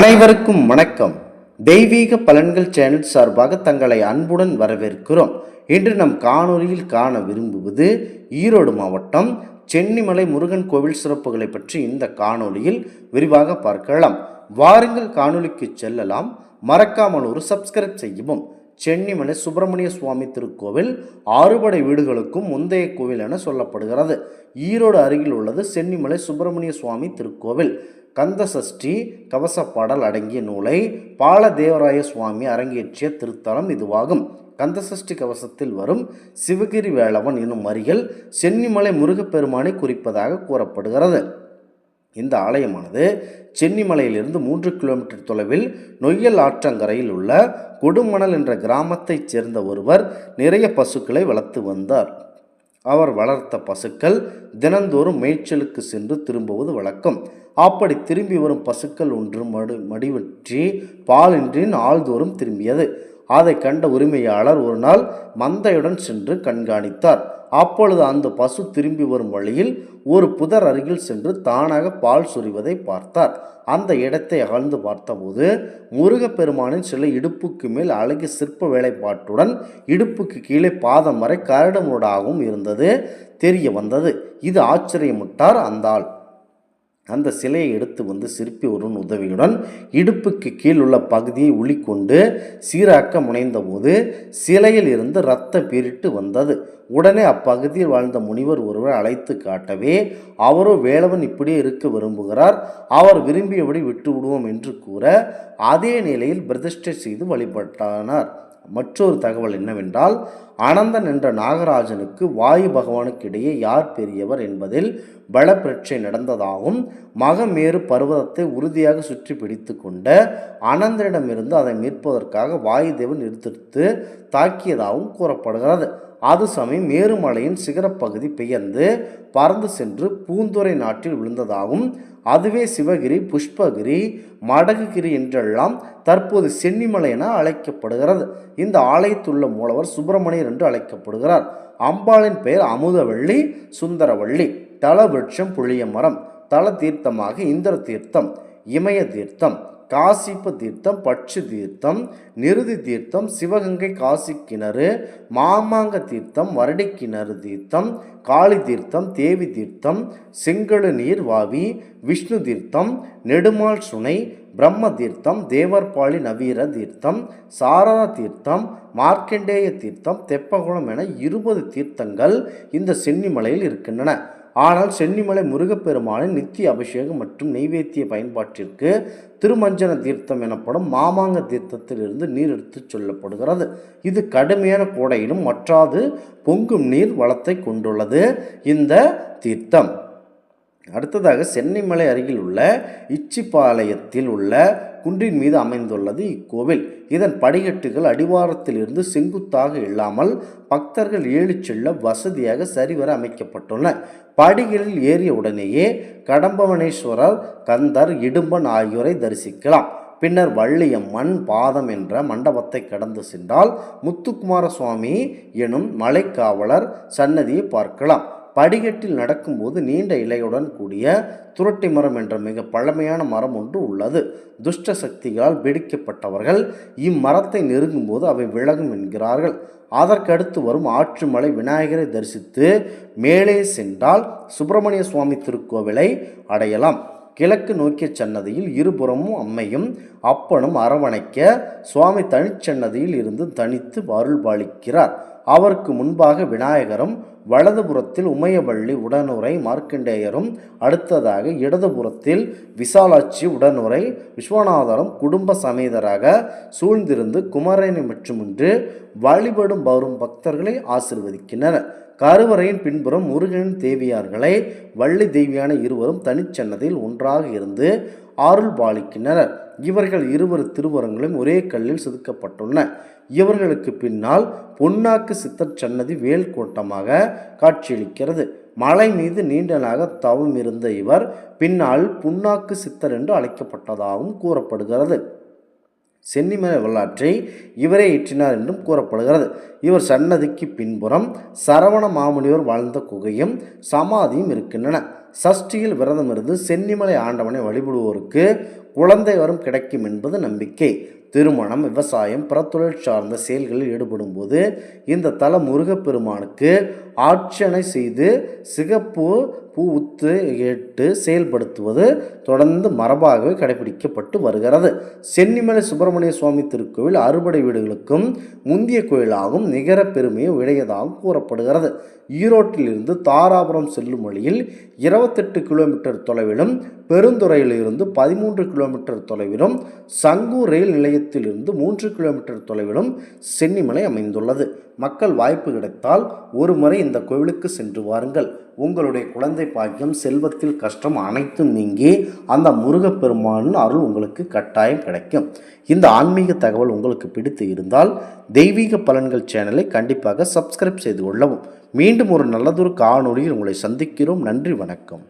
அனைவருக்கும் வணக்கம். தெய்வீக பலன்கள் சேனல் சார்பாக தங்களை அன்புடன் வரவேற்கிறோம். இன்று நம் காணொலியில் காண விரும்புவது ஈரோடு மாவட்டம் சென்னிமலை முருகன் கோவில் சிறப்புகளை பற்றி இந்த காணொளியில் விரிவாக பார்க்கலாம். வாருங்கள் காணொளிக்கு செல்லலாம். மறக்காமல் ஒரு சப்ஸ்கிரைப் செய்யவும் சென்னிமலை சுப்பிரமணிய சுவாமி திருக்கோவில் ஆறுபடை வீடுகளுக்கும் முந்தைய கோவில் என சொல்லப்படுகிறது. ஈரோடு அருகில் உள்ளது சென்னிமலை சுப்பிரமணிய சுவாமி திருக்கோவில். கந்த சஷ்டி அடங்கிய நூலை பாலதேவராய சுவாமி அரங்கேற்றிய திருத்தலம் இதுவாகும். கந்தசஷ்டி கவசத்தில் வரும் சிவகிரி வேளவன் எனும் வரிகள் சென்னிமலை முருகப்பெருமானை குறிப்பதாக கூறப்படுகிறது. இந்த ஆலயமானது சென்னிமலையிலிருந்து மூன்று கிலோமீட்டர் தொலைவில் நொய்யல் ஆற்றங்கரையில் உள்ள கொடுமணல் என்ற கிராமத்தைச் சேர்ந்த ஒருவர் நிறைய பசுக்களை வளர்த்து வந்தார். அவர் வளர்த்த பசுக்கள் தினந்தோறும் மேய்ச்சலுக்கு சென்று திரும்புவது வழக்கம். அப்படி திரும்பி வரும் பசுக்கள் ஒன்று மடு மடிவற்றி பாலின்றி நாள்தோறும் திரும்பியது. அதை கண்ட உரிமையாளர் ஒரு நாள் மந்தையுடன் சென்று கண்காணித்தார். அப்பொழுது அந்த பசு திரும்பி வரும் வழியில் ஒரு புதர் அருகில் சென்று தானாக பால் சொரிவதை பார்த்தார். அந்த இடத்தை அகழ்ந்து பார்த்தபோது முருகப்பெருமானின் சில இடுப்புக்கு மேல் அழகிய சிற்ப வேலைப்பாட்டுடன் இடுப்புக்கு கீழே பாதம் வரை கரடுமுரடாகவும் இருந்தது. தெரிய வந்தது. இது ஆச்சரியமுட்டார் அந்த ஆள் அந்த சிலையை எடுத்து வந்து சிற்பி ஒருவன் உதவியுடன் இடுப்புக்கு கீழ் உள்ள பகுதியை உளிக்கொண்டு சீராக்க முனைந்தபோது சிலையில் இருந்து இரத்த பீரிட்டு வந்தது. உடனே அப்பகுதியில் வாழ்ந்த முனிவர் ஒருவர் அழைத்து காட்டவே அவரோ வேலவன் இப்படியே இருக்க விரும்புகிறார். அவர் விரும்பியபடி விட்டு விடுவோம் என்று கூற அதே நிலையில் பிரதிஷ்டை செய்து வழிபட்டானார். மற்றொரு தகவல் என்னவென்றால் அனந்தன் என்ற நாகராஜனுக்கு வாயு பகவானுக்கு இடையே யார் பெரியவர் என்பதில் பல பிரச்சனை நடந்ததாகவும் மகமேறு பர்வதத்தை உறுதியாக சுற்றி பிடித்து கொண்ட அனந்தனிடமிருந்து அதை மீட்பதற்காக வாயுதேவன் எடுத்து தாக்கியதாகவும் கூறப்படுகிறது. அது சமயம் மேருமலையின் சிகரப்பகுதி பெயர்ந்து பறந்து சென்று பூந்துரை நாட்டில் விழுந்ததாகவும் அதுவே சிவகிரி புஷ்பகிரி மடகுகிரி என்றெல்லாம் தற்போது சென்னிமலை என அழைக்கப்படுகிறது. இந்த ஆலயத்துள்ள மூலவர் சுப்பிரமணியர் என்று அழைக்கப்படுகிறார். அம்பாளின் பெயர் அமுதவள்ளி சுந்தரவள்ளி தல விருட்சம் புளிய மரம் தல தீர்த்தமாக இந்திர தீர்த்தம் இமய தீர்த்தம் காசிப்பு தீர்த்தம் பட்சு தீர்த்தம் நிருதி தீர்த்தம் சிவகங்கை காசி கிணறு மாமாங்க தீர்த்தம் வருடை கிணறு தீர்த்தம் காளி தீர்த்தம் தேவி தீர்த்தம் செங்கழு நீர் வாவி விஷ்ணு தீர்த்தம் நெடுமால் சுனை பிரம்ம தீர்த்தம் தேவர்பாளி நவீர தீர்த்தம் சாரதா தீர்த்தம் மார்க்கண்டேய தீர்த்தம் தெப்பகுளம் என இருபது தீர்த்தங்கள் இந்த சென்னிமலையில் இருக்கின்றன. ஆனால் சென்னிமலை முருகப்பெருமானின் நித்திய அபிஷேகம் மற்றும் நெய்வேத்திய பயன்பாட்டிற்கு திருமஞ்சன தீர்த்தம் எனப்படும் மாமாங்க தீர்த்தத்திலிருந்து நீர் எடுத்துச் சொல்லப்படுகிறது. இது கடுமையான கோடையிலும் மற்றாது பொங்கும் நீர் வளத்தை கொண்டுள்ளது இந்த தீர்த்தம். அடுத்ததாக சென்னைமலை அருகில் உள்ள இச்சிப்பாளையத்தில் உள்ள குன்றின் மீது அமைந்துள்ளது இக்கோவில். இதன் படிக்கட்டுகள் அடிவாரத்திலிருந்து செங்குத்தாக இல்லாமல் பக்தர்கள் ஏழு செல்ல வசதியாக சரிவர அமைக்கப்பட்டுள்ளன. படிகளில் ஏறிய உடனேயே கடம்பவனேஸ்வரர் கந்தர் இடும்பன் ஆகியோரை தரிசிக்கலாம். பின்னர் வள்ளியம்மன் பாதம் என்ற மண்டபத்தை கடந்து சென்றால் முத்துக்குமார சுவாமி எனும் மலைக்காவலர் சன்னதியை பார்க்கலாம். படிக்கட்டில் நடக்கும்போது நீண்ட இலையுடன் கூடிய துரட்டி மரம் என்ற மிக பழமையான மரம் ஒன்று உள்ளது. துஷ்ட சக்திகளால் பிடிக்கப்பட்டவர்கள் இம்மரத்தை நெருங்கும்போது அவை விலகும் என்கிறார்கள். அதற்கடுத்து வரும் ஆற்றுமலை விநாயகரை தரிசித்து மேலே சென்றால் சுப்பிரமணிய சுவாமி திருக்கோவிலை அடையலாம். கிழக்கு நோக்கிய சன்னதியில் இருபுறமும் அம்மையும் அப்பனும் அரவணைக்க சுவாமி தனிச்சன்னதியில் இருந்து தனித்து அருள் பாலிக்கிறார் அவருக்கு முன்பாக விநாயகரும் வலதுபுறத்தில் உமையவள்ளி உடனுரை மார்க்கண்டேயரும் அடுத்ததாக இடதுபுறத்தில் விசாலாட்சி உடனுரை விஸ்வநாதரும் குடும்ப சமேதராக சூழ்ந்திருந்து குமரனை மற்றுமின்று வழிபடும் வரும் பக்தர்களை ஆசிர்வதிக்கின்றனர் கருவறையின் பின்புறம் முருகனின் தேவியார்களை வள்ளி தேவியான இருவரும் தனிச்சன்னதில் ஒன்றாக இருந்து அருள் பாலிக்கின்றனர் இவர்கள் இருவர் திருவரங்களும் ஒரே கல்லில் செதுக்கப்பட்டுள்ளன இவர்களுக்கு பின்னால் பொன்னாக்கு சித்தர் சன்னதி வேல் கோட்டமாக காட்சியளிக்கிறது. மலை மீது நீண்டனாக தவம் இருந்த இவர் பின்னால் புன்னாக்கு சித்தர் என்று அழைக்கப்பட்டதாகவும் கூறப்படுகிறது. சென்னிமலை வரலாற்றை இவரே இற்றினார் என்றும் கூறப்படுகிறது. இவர் சன்னதிக்கு பின்புறம் சரவண மாமுனிவர் வாழ்ந்த குகையும் சமாதியும் இருக்கின்றன. சஷ்டியில் விரதம் இருந்து சென்னிமலை ஆண்டவனை வழிபடுவோருக்கு குழந்தை வரும் கிடைக்கும் என்பது நம்பிக்கை. திருமணம் விவசாயம் பிறத்தொழில் சார்ந்த செயல்களில் ஈடுபடும் போது இந்த தல முருகப்பெருமானுக்கு ஆட்சனை செய்து சிகப்பு பூ கேட்டு செயல்படுத்துவது தொடர்ந்து மரபாகவே கடைபிடிக்கப்பட்டு வருகிறது. சென்னிமலை சுப்பிரமணிய சுவாமி திருக்கோவில் அறுபடை வீடுகளுக்கும் முந்திய கோயிலாகும் நிகர பெருமையை உடையதாகவும் கூறப்படுகிறது. ஈரோட்டிலிருந்து தாராபுரம் செல்லும் வழியில் இருபத்தெட்டு கிலோமீட்டர் தொலைவிலும் பெருந்துறையிலிருந்து பதிமூன்று கிலோமீட்டர் தொலைவிலும் சங்கூர் ரயில் நிலையத்திலிருந்து மூன்று கிலோமீட்டர் தொலைவிலும் சென்னிமலை அமைந்துள்ளது. மக்கள் வாய்ப்பு கிடைத்தால் ஒரு முறை இந்த கோவிலுக்கு சென்று வாருங்கள். உங்களுடைய குழந்தை பாக்கியம் செல்வத்தில் கஷ்டம் அனைத்தும் நீங்கி அந்த முருகப்பெருமானின் அருள் உங்களுக்கு கட்டாயம் கிடைக்கும். இந்த ஆன்மீக தகவல் உங்களுக்கு பிடித்து இருந்தால் தெய்வீக பலன்கள் சேனலை கண்டிப்பாக சப்ஸ்கிரைப் செய்து கொள்ளவும். மீண்டும் ஒரு நல்லதொரு காணொளியில் உங்களை சந்திக்கிறோம். நன்றி வணக்கம்.